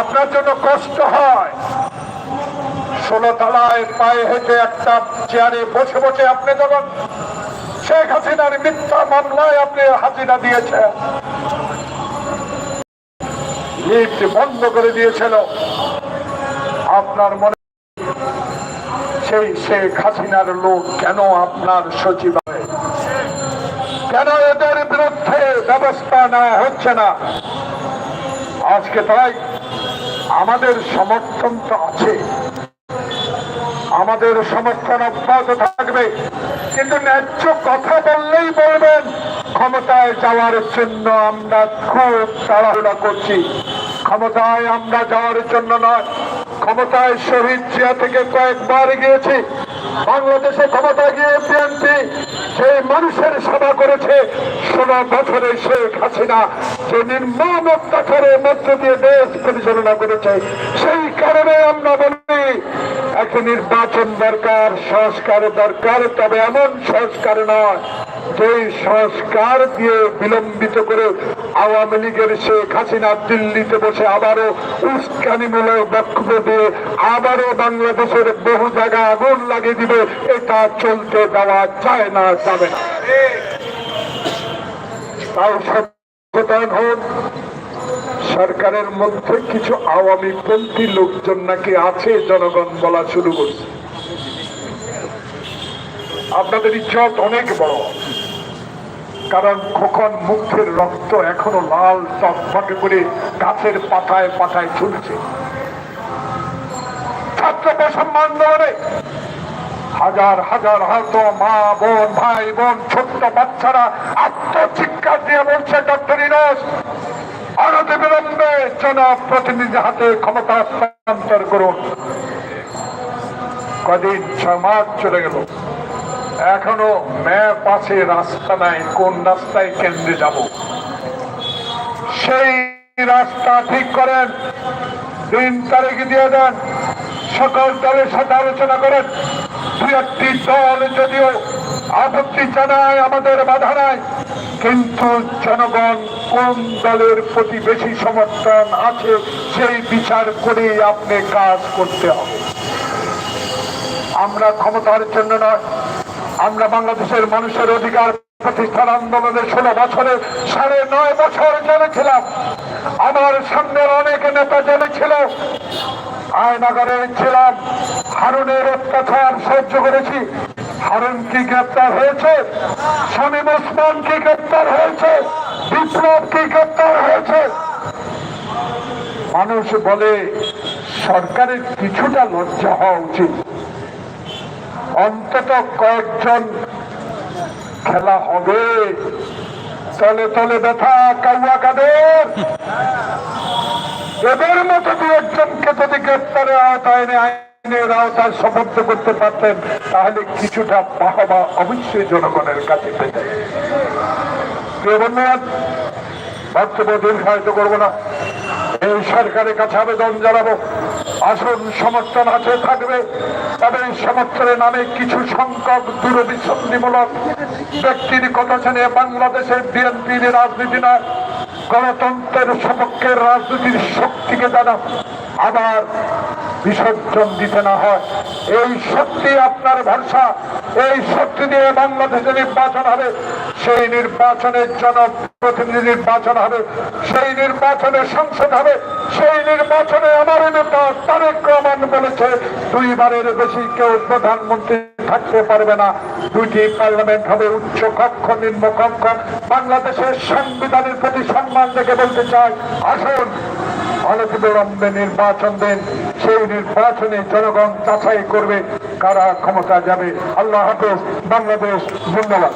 আপনার জন্য কষ্ট হয়। ষোলো তলায় পায়ে হেঁটে একটা চেয়ারে বসে বসে আপনি যখন শেখ হাসিনার মিথ্যা মামলায় আপনি হাজিরা দিয়েছেন লিফট বন্ধ করে দিয়েছিল। আপনার মনে সেই শেখ হাসিনার লোক কেন আপনার সচিবালয়? কেন এদের বিরুদ্ধে ব্যবস্থা নেওয়া হচ্ছে না? আজকে তাই আমাদের সমর্থন তো আছে। আমাদের সমর্থন অব্যাহত থাকবে। কিন্তু ন্যায্য কথা বললেই বলবেন, ক্ষমতায় যাওয়ার জন্য আমরা খুব তাড়াহুড়া করছি। ক্ষমতায় আমরা যাওয়ার জন্য নয়, ক্ষমতায় শহীদ জিয়া থেকে কয়েকবার গিয়েছি বাংলাদেশে ক্ষমতা গিয়ে বিএনপি সেই মানুষের সেবা করেছে। ষোলো বছরে শেখ হাসিনা যে নির্মম অত্যাচারের মধ্য দিয়ে দেশ পরিচালনা করেছে, সেই কারণে আমরা বলি একটা নির্বাচন দরকার, সংস্কার দরকার, তবে এমন সংস্কার নয়। যে সংস্কার দিয়ে বিলম্বিত করে আওয়ামী লীগের শেখ হাসিনা দিল্লিতে বসে আবারও উস্কানিমূলক বক্তব্য দিয়ে আবারও বাংলাদেশের বহু জায়গা আগুন লাগিয়ে দিবে, এটা চলতে দেওয়া যায় না, যাবে না। তাও সচেতন হন সরকারের মধ্যে কিছু আওয়ামী পন্থী লোকজন নাকি আছে, জনগণ বলা শুরু করছে। আপনাদের ইজ্জত অনেক বড়। কারণ খোকন মুখের রক্ত এখনও লাল টকটকে করে গাছের পাতায় পাতায় ঝুলছে। হাজার হাজার হয়তো মা, বোন, ভাই, বোন, ছোট্ট বাচ্চারা আত্মচিৎকার দিয়ে বলছে, ডক্টর ইনোস অনতি বিলম্বে জনপ্রতিনিধি হাতে ক্ষমতা হস্তান্তর করুন। কদিন ছয় মাস চলে গেল। এখনও ম্যাপ আছে, রাস্তা নাই, কোন রাস্তায় কেন্দ্রে যাব? সেই রাস্তা ঠিক করেন দিন তারিখ দিয়ে দেন, সকল দলের সাথে আলোচনা করেন। দু একটি দল যদিও আপত্তি জানায়, আমাদের বাধা নাই, কিন্তু জনগণ কোন দলের প্রতি বেশি সমর্থন আছে, সেই বিচার করে আপনি কাজ করতে হবে। আমরা ক্ষমতার জন্য নয় আমরা বাংলাদেশের মানুষের অধিকার প্রতিষ্ঠান আন্দোলনে ষোলো বছরে সাড়ে নয় বছর জেলেছিলাম আমার সামনের অনেক নেতা জেলেছিল আয়নাগরে ছিলাম। হারুনের অত্যাচার সহ্য করেছি। হারুন কি গ্রেপ্তার হয়েছে। শামীম ওসমান কি গ্রেপ্তার হয়েছে। বিপ্লব কি গ্রেপ্তার হয়েছে। মানুষ বলে, সরকারের কিছুটা লজ্জা হওয়া উচিত। অন্তত কয়েকজন খেলা হবে। তলে তলে ব্যথা, কাউয়া কাদের? এদের মতো দু একজনকে যদি গ্রেপ্তারের আওতায় এনে আইনের আওতায় সমর্থ করতে পারতেন, তাহলে কিছুটা বাহবা অবশ্যই জনগণের কাছে পেতেন বক্তব্য দীর্ঘায়িত করব না। এই সরকারের কাছে আবেদন জানাব। আসন, সমর্থন আছে, থাকবে। তবে সমর্থনের নামে কিছু সংখ্যক দূরবিসন্ধিমূলক ব্যক্তির কথা শুনে বাংলাদেশের বিএনপির রাজনীতি না গণতন্ত্রের সপক্ষের রাজনীতির শক্তিকে জানা আবার বিসর্জন দিতে না হয়। এই শক্তি আপনার ভরসা। এই শক্তি দিয়ে বাংলাদেশে নির্বাচন হবে। সেই নির্বাচনের জনপ্রতিনিধি নির্বাচন হবে। সেই নির্বাচনে সংসদ হবে। সেই নির্বাচনে আমার নেতা তারেক রহমান বলেছে, দুইবারের বেশি কেউ প্রধানমন্ত্রী থাকতে পারবে না। দুইটি পার্লামেন্ট হবে উচ্চ কক্ষ, নিম্ন কক্ষ। বাংলাদেশের সংবিধানের প্রতি সম্মান দেখে বলতে চাই, আসুন। অনতিবিলম্বে নির্বাচন দেন, সেই নির্বাচনে জনগণ যাচাই করবে কারা ক্ষমতা যাবে। আল্লাহ হাফেজ, বাংলাদেশ ধন্যবাদ